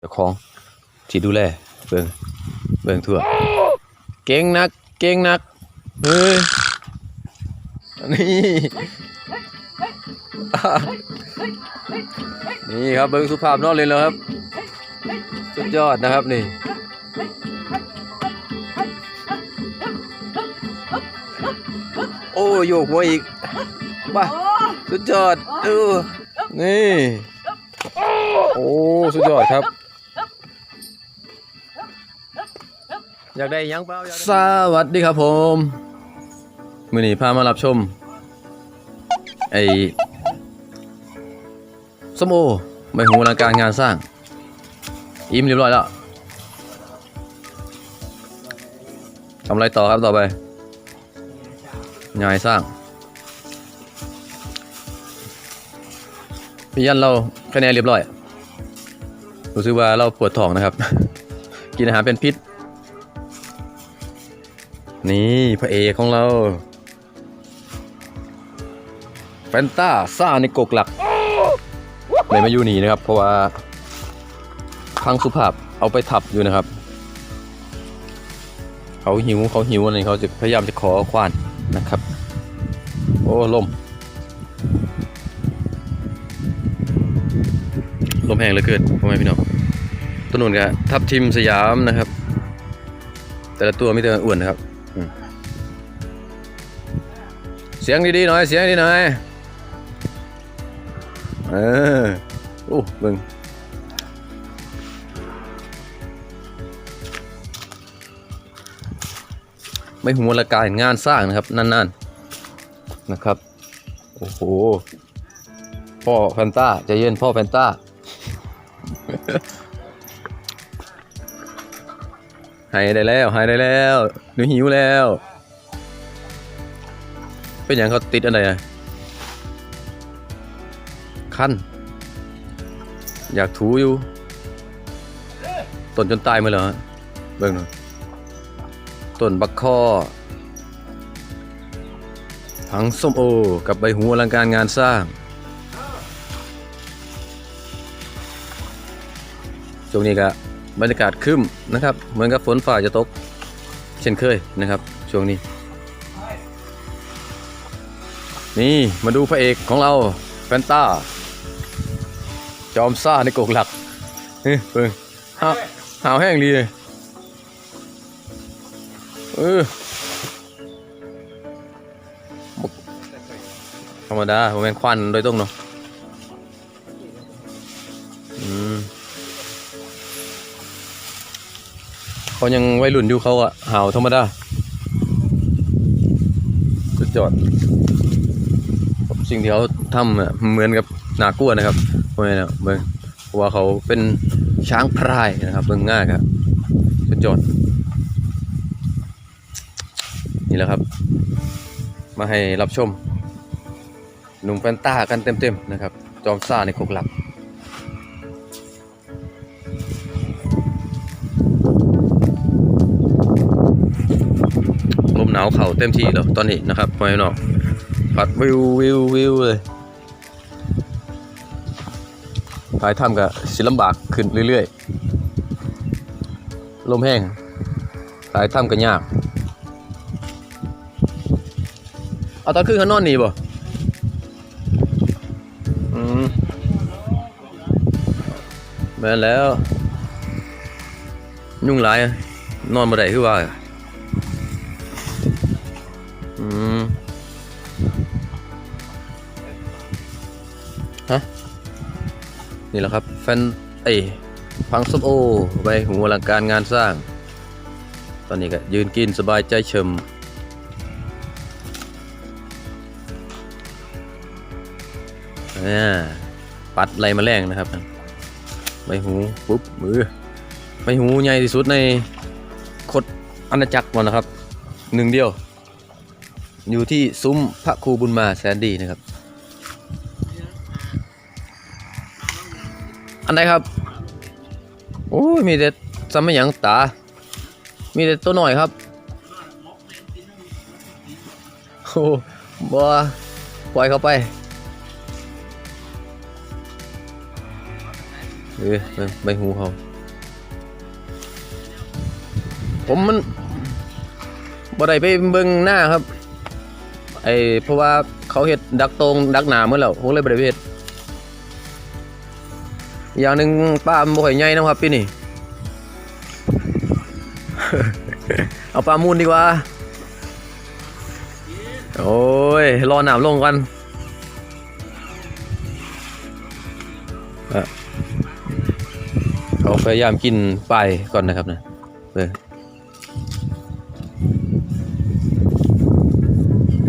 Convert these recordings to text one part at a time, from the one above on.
เจ้าของที่ดูแลเบิ่งเบิ่งทั่ว เก่งนัก เก่งนักเฮ้ยนี่นี่ครับเบิ่งสุภาพนอนเลยแล้วครับ สุดยอดนะครับนี่โอ้โยกหัวอีกบ้าสุดยอดเออนี่ โอ้ สุดยอดครับ อยากได้ยังเปล่าอยากได้สวัสดีครับผมมือนี้พามารับชม ไอ้ส้มโอใบหูอลังการงานสร้าง อิ่มเรียบร้อยแล้วทำอะไรต่อครับต่อไปงานสร้างพี่ยันเราคะแนนเรียบร้อยรู้สึกว่าเราปวดท้องนะครับ กินอาหารเป็นพิษ นี่พระเอกของเราแฟนตาซ่าในกกหลักเลยมาอยู่นี่นะครับ เพราะว่าพังสุภาพเอาไปทับอยู่นะครับ เขาหิวเขาหิวอะไรเขาจะพยายามจะขอควานนะครับ โอ้ลมลมแห้งเหลือเกินพ่อแม่พี่น้องต้นนุ่นกับทับทิมสยามนะครับ แต่ละตัวไม่แต่อ้วนนะครับ เสียงดีๆหน่อย เสียงดีหน่อย เออโอ้เบิ่งไม่หัวละกายงานสร้างนะครับ นั่นๆนะครับ โอ้โห พ่อแฟนต้าใจเย็นพ่อแฟนต้า หายได้แล้วหายได้แล้วหนูหิวแล้ว เป็นอย่างเขาติดอะไรอะคันอยากถูอยู่ต้นจนตายมาเหรอฮะเบิ่งหน่อยต้นบักคอผังส้มโอ กับใบหูอลังการงานสร้าง ช่วงนี้ก็ บรรยากาศคึมนะครับ เหมือนกับฝนฝ่าจะตก เช่นเคยนะครับ ช่วงนี้ นี่มาดูพระเอกของเราแฟนต้า จอมซ่าในกกหลักเฮ้ยเพิ่งหาวหาวแห้งดีเลยเออธรรมดาผมเป็นควันโดยตรงเนาะอืม เขายังวัยรุ่นอยู่เขาอะหาวธรรมดาสุดยอด สิ่งที่เขาทำอะเหมือนกับนากลัวนะครับเพราะนะเบิ่งเพราะว่าเขาเป็นช้างพรายนะครับเบิ่งง่ายครับสุดยอด นี่แหละครับ มาให้รับชมหนุ่มแฟนต้ากันเต็มๆนะครับ จอมซ่าในกกหลับ เต็มที่แล้วตอนนี้นะครับพ่อแม่น้องพัดวิววิววิวเลยถ่ายทำกับศิลำบากขึ้นเรื่อยๆ ลมแห้งถ่ายทำกันยาก เอาตอนขึ้นข้างนอนนี่บ่อืมแม่แล้ว ยุ่งหลายอะนอนบ่ได้คือว่า มฮะ นี่แหละครับ แฟนเอ้ยพังส้มโอไปหูอลังการงานสร้าง ตอนนี้ก็ยืนกินสบายใจเฉิมอ่าปัดไรมาแรงนะครับใบหูปุ๊บมือใบหูใหญ่ที่สุดในคดอาณาจักรมันนะครับ หนึ่งเดียว อยู่ที่ซุ้มพระครูบุญมาแสนดีนะครับ อันไหนครับ โอ้ยมีแต่สมัยหยังตา มีแต่ตัวหน่อยครับโอ้บัวปล่อยเขาไปเออใบหูเขาผมมันบ่ได้ไปเบิ่งหน้าครับ ไอเพราะว่าเขาเฮ็ดดักตรงดักหนาเมื่อแล้วผมเลยบ่ได้ไปเฮ็ดอย่างหนึ่งป้ามันบ่อยใหญ่นะครับพี่นี่ เอาปลามูลดีกว่า โอ้ย รอหนามลงกันเขาพยายามกินปลายก่อนนะครับนะเออ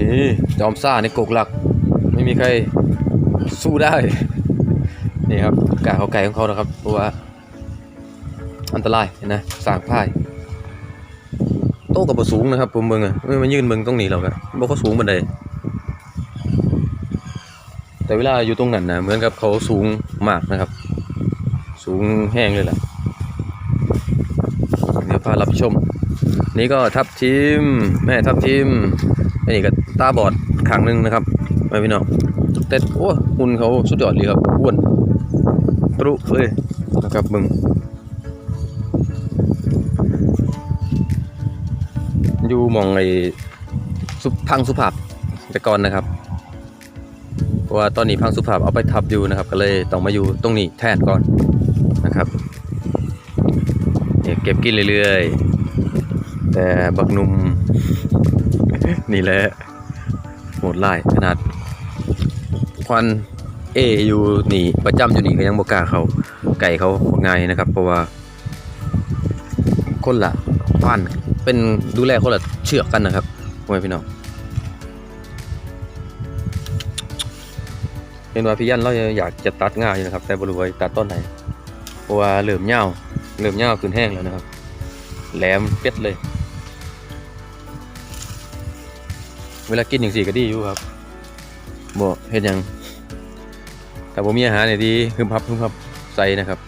นี่จอมซ่าในกกหลัก ไม่มีใครสู้ได้ นี่ครับกาเขาไก่ของเขานะครับเพราะว่าอันตรายนะสางพ่ายโต๊ะกับบสูงนะครับผมเบิ่งอะไม่มายืนเบิ่งตรงหนี้หรอกครับบ่เขาสูงบันไดแต่เวลาอยู่ตรงนั้นนะเหมือนกับเขาสูงมากนะครับ สูงแห้งเลยแหละเดี๋ยวพารับชม นี่ก็ทับทิมแม่ทับทิม อันนี้ก็ตาบอดขางหนึงนะครับไม่พี่น้องแต่โอ้หุ่นเขาสุดยอดเลยครับอ้วนปรุเลยนะครับเบิ่งอยู่มองไอ้สุพังสุภาพแต่ก่อนนะครับเพราะว่าตอนนี้พังสุภาพเอาไปทับอยู่นะครับ ก็เลยต้องมาอยู่ตรงนี้แทนก่อนนะครับเนี่ยเก็บกินเรื่อยๆ แต่บักนุ่ม นี่แหละโหดไล่ขนาดควันเออยู่นี่ประจำอยู่นี่ก็ยังบกล้าเขาไก่เขาง่ายนะครับ เพราะว่า คนละพันเป็นดูแลคนละเชือกกันนะครับพ่อแม่พี่น้องเห็นว่าพี่ยันเราอยากจะตัดง่ายนะครับ แต่บริเวณตัดต้นไหนเพราะว่าเหลื่อมเงาเหลื่อมเงาขึ้นแห้งแล้วนะครับ แหลมเป็ดเลย เวลากินอย่างสี่ก็ดีอยู่ครับบ่เห็นยังแต่ผมมีอาหารเนี่ยดีฮึมพับฮึมพับใส่นะครับ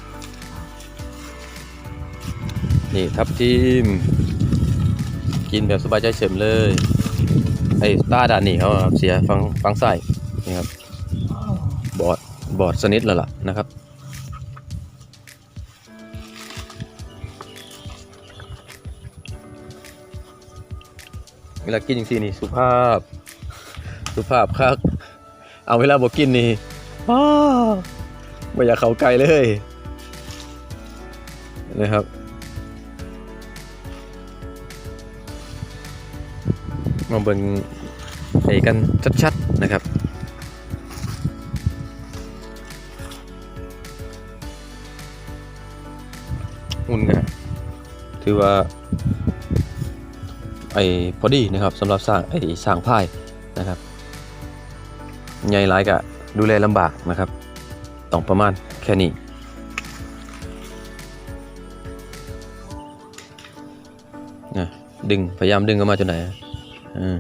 นี่ทับทิมกินแบบสบายใจเฉยเลยไอ้ตาด่านนี่เขาครับเสียฟังฟังใส่นี่ครับ บอดบอดสนิทแล้วล่ะนะครับ ลากินจริงๆนี่สุภาพ สุภาพครับ เอาเวลาบอกกินนี่อ้าไม่อยากเขาไกลเลยนะครับมาเบิ่งไอ้กันชัดๆนะครับหุ่นก็ถือว่า ไอ้พอดีนะครับสำหรับสร้างไอ้สร้างพายนะครับใหญ่หลายก็ดูแลลำบากนะครับต้องประมาณแค่นี้นะดึงพยายามดึงออกมาจนไหนอืม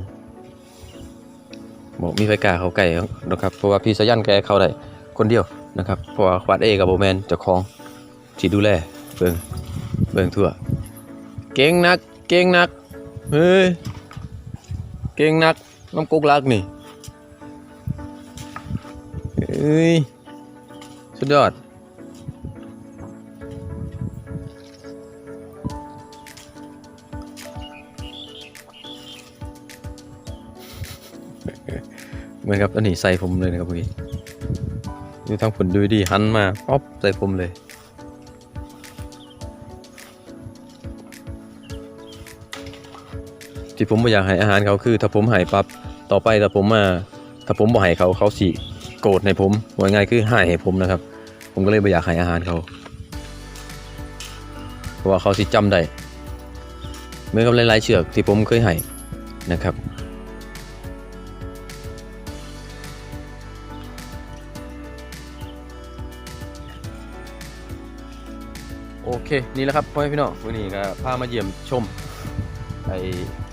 บอกมีไฟกาเขาไก่นะครับเพราะว่าพี่สายันแกเข้าได้คนเดียวนะครับเพราะว่าควาดเอกับโบแมนจ้าของที่ดูแลเบิ่งเบิ่งทั่ว เก่งนัก เก่งนัก เฮ้ย เก่งนัก น้ำกุกลักนี่เฮ้ย สุดยอด เหมือนกับอันนี้ใส่ผมเลยนะครับเมื่ดูทางผลดูดีหันมาป๊อปใส่ผมเลย ที่ผมไม่อยากให้อาหารเขาคือ ถ้าผมใหายปั๊บต่อไปถ้าผมมาถ้าผมบ่ให้เขาเขาสิโกรธในผมว่าง่ายคือใหายให้ผมนะครับ ผมก็เลยไม่อยากให้อาหารเขาเพราะว่าเขาสิจำได้เหมือนกับหลายๆเชือกที่ผมเคยให้นะครับโอเค นี่แหละครับพ่อแม่พี่น้องวันนี้ก็พามาเยี่ยมชม อ้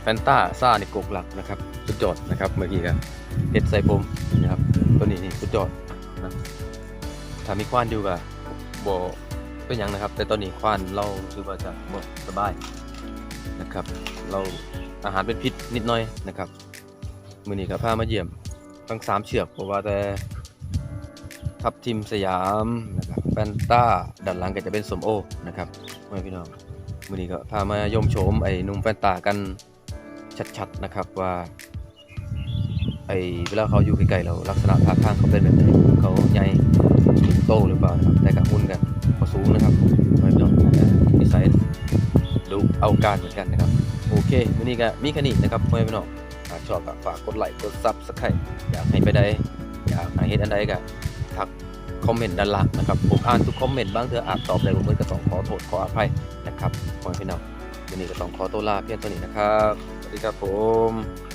แฟนต้าซ่าในกกหลักนะครับ สุดยอดนะครับเมื่อกี้ก็เห็ดใส่ผมนะครับตัวนี้นี่สุดยอดนะถ้ามีควานอยู่ก็บ่เป็นหยังนะครับ แต่ตอนนี้ควานเราคือว่าจะบ่สบายนะครับ เราอาหารเป็นพิษนิดหน่อยนะครับมื้อนี้ก็พามาเยี่ยมทั้งสามเชือกเพราะว่าแต่ทับทิมสยามนะครับแฟนต้าด้านหลังก็จะเป็นสมโอนะครับพ่อพี่น้อง มื้อนี้ก็พามายมโฉมไอ้หนุ่มแฟนตากันชัดๆนะครับว่าไอ้เวลาเขาอยู่ใกล้ๆเราลักษณะท่าทางเขาเป็นแบบไหนเขาใหญ่โตหรือเปล่านะครับแต่กับหุ่นกันก็สูงนะครับไม่ต้องนิสัยดูเอาการเหมือนกันนะครับ โอเควันนี้ก็มีแค่นี้นะครับไม่พี่น้องหากชอบก็ฝากกดไลค์กดซับสไครต์อยากให้ไปได้อยากให้เฮ็ดอันใดก็ทัก คอมเมนต์ด้านล่างนะครับผมอ่านทุกคอมเมนต์บ้างเถอะออาจตอบได้บ่เหมือนก็ต้องขอโทษขออภัยนะครับขอให้พี่น้องวันนี้ก็ต้องขอตัวลาเพียงเท่านี้นะครับ สวัสดีครับผม